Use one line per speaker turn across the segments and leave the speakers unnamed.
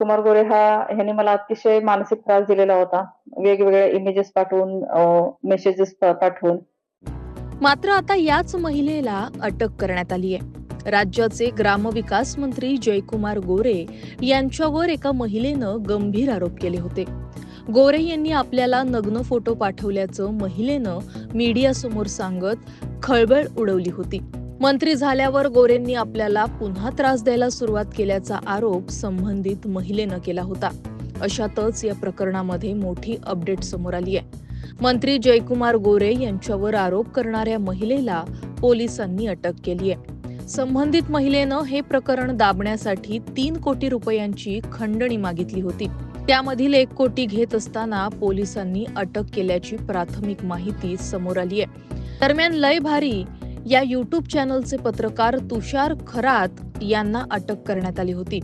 कुमार गोरे हा ह्याने मला अतिशय मानसिक त्रास दिलेला होता. वेगवेगळ्या इमेजेस पाठवून मेसेजेस पाठवून.
मात्र आता याच महिलेला अटक करण्यात आली आहे. राज्याचे ग्रामविकास मंत्री जयकुमार गोरे यांच्यावर एका महिलेनं गंभीर आरोप केले होते. गोरे यांनी आपल्याला नग्न फोटो पाठवल्याचं महिलेनं मीडियासमोर सांगत खळबळ उडवली होती. मंत्री झाल्यावर गोरेंनी आपल्याला पुन्हा त्रास द्यायला सुरुवात केल्याचा आरोप संबंधित महिलेनं केला होता. अशातच या प्रकरणामध्ये मोठी अपडेट समोर आली आहे. मंत्री जयकुमार गोरे यांच्यावर आरोप करणाऱ्या महिलेला पोलिसांनी अटक केली आहे. संबंधित महिलेनं हे प्रकरण दाबण्यासाठी तीन कोटी रुपयांची खंडणी मागितली होती. त्यामधील एक कोटी घेत असताना पोलिसांनी अटक केल्याची प्राथमिक माहिती समोर आली आहे. दरम्यान लय भारी या यूट्यूब चॅनलचे पत्रकार तुषार खरात यांना अटक करण्यात आली होती.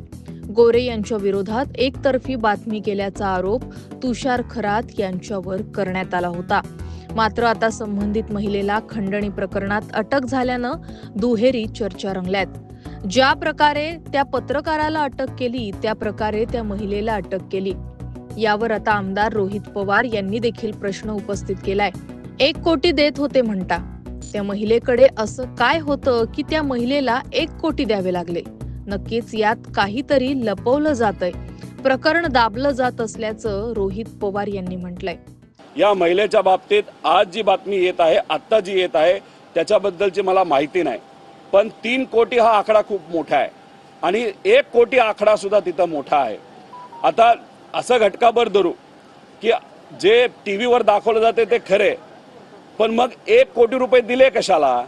गोरे यांच्या विरोधात एकतर्फी बातमी केल्याचा आरोप तुषार खरात यांच्यावर करण्यात आला होता. मात्र आता संबंधित महिलेला खंडणी प्रकरणात अटक झाल्यानं दुहेरी चर्चा रंगल्यात. ज्या प्रकारे त्या पत्रकाराला अटक केली त्या प्रकारे त्या महिलेला अटक केली. यावर आता आमदार रोहित पवार यांनी देखील प्रश्न उपस्थित केलाय. एक कोटी देत होते म्हणता. त्या महिलेकडे असं काय होतं की त्या महिलेला एक कोटी द्यावे लागले? नक्कीच यात काहीतरी लपवलं जातंय. प्रकरण दाबलं जात असल्याचं रोहित पवार यांनी म्हटलंय.
या महिलेच्या बाबतीत आज जी बातमी येत आहे आत्ता जी येत आहे त्याच्याबद्दलची मला माहिती नाही. पण तीन कोटी हा आकडा खूप मोठा आहे. आणि एक कोटी आकडा सुद्धा तिथं मोठा आहे. आता असं घटकाभर धरू की जे टी व्हीवर दाखवलं जाते ते खरे पण मग एक कोटी रुपये दिले कशाला?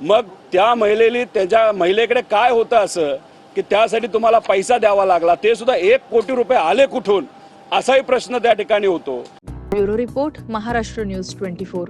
मग त्या महिलेली त्याच्या महिलेकडे काय होतं असं की त्यासाठी तुम्हाला पैसा द्यावा लागला ते सुद्धा एक कोटी रुपये आले कुठून? असाही प्रश्न त्या ठिकाणी होतो.
Bureau report Maharashtra news twenty four.